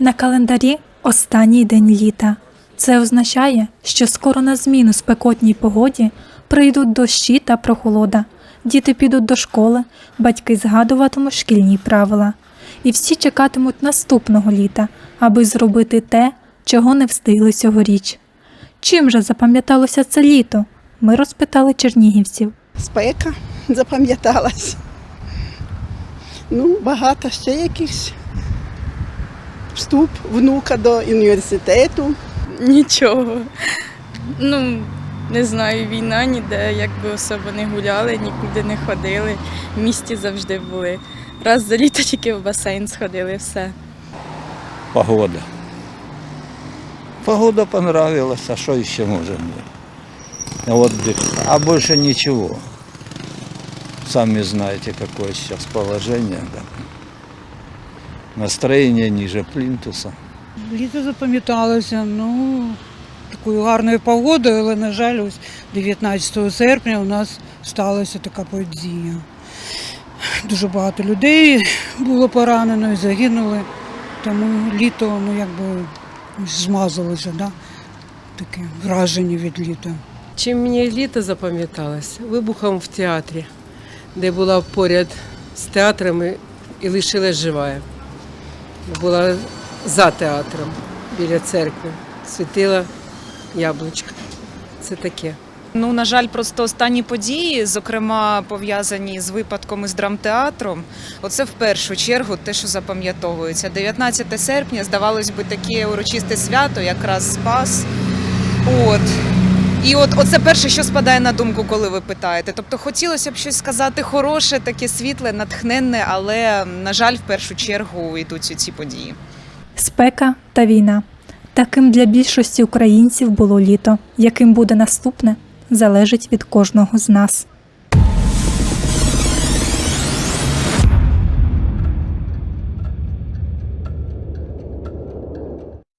На календарі останній день літа. Це означає, що скоро на зміну спекотній погоді прийдуть дощі та прохолода. Діти підуть до школи, батьки згадуватимуть шкільні правила. І всі чекатимуть наступного літа, аби зробити те, чого не встигли цьогоріч. Чим же запам'яталося це літо? Ми розпитали чернігівців. Спека запам'яталась. Ну, багато ще якихось. Вступ внука до університету. Нічого. Ну, не знаю, війна ніде, якби особо не гуляли, нікуди не ходили. В місті завжди були. Раз за літо тільки в басейн сходили, все. Погода. Погода понравилась, а что еще может быть? Отдых. А больше ничего. Сами знаете, какое сейчас положение. Да. Настроение ниже плинтуса. Літо запам'яталося, ну, такою гарною погодою, але, на жаль, ось 19 серпня у нас сталася така подія. Дуже багато людей було поранено і загинули, тому літо, ну, якби змазалося, да? таке враження від літа. Чим мені літо запам'яталось? Вибухом в театрі, де була поряд з театрами і лишилась жива. Була за театром біля церкви. Світила яблучко. Це таке. Ну, на жаль, просто останні події, зокрема пов'язані з випадком із драмтеатром, оце в першу чергу те, що запам'ятовується. 19 серпня, здавалось би, таке урочисте свято, якраз Спас. От. І от оце перше, що спадає на думку, коли ви питаєте. Тобто хотілося б щось сказати хороше, таке світле, натхненне, але, на жаль, в першу чергу йдуть ці події. Спека та війна. Таким для більшості українців було літо. Яким буде наступне, залежить від кожного з нас.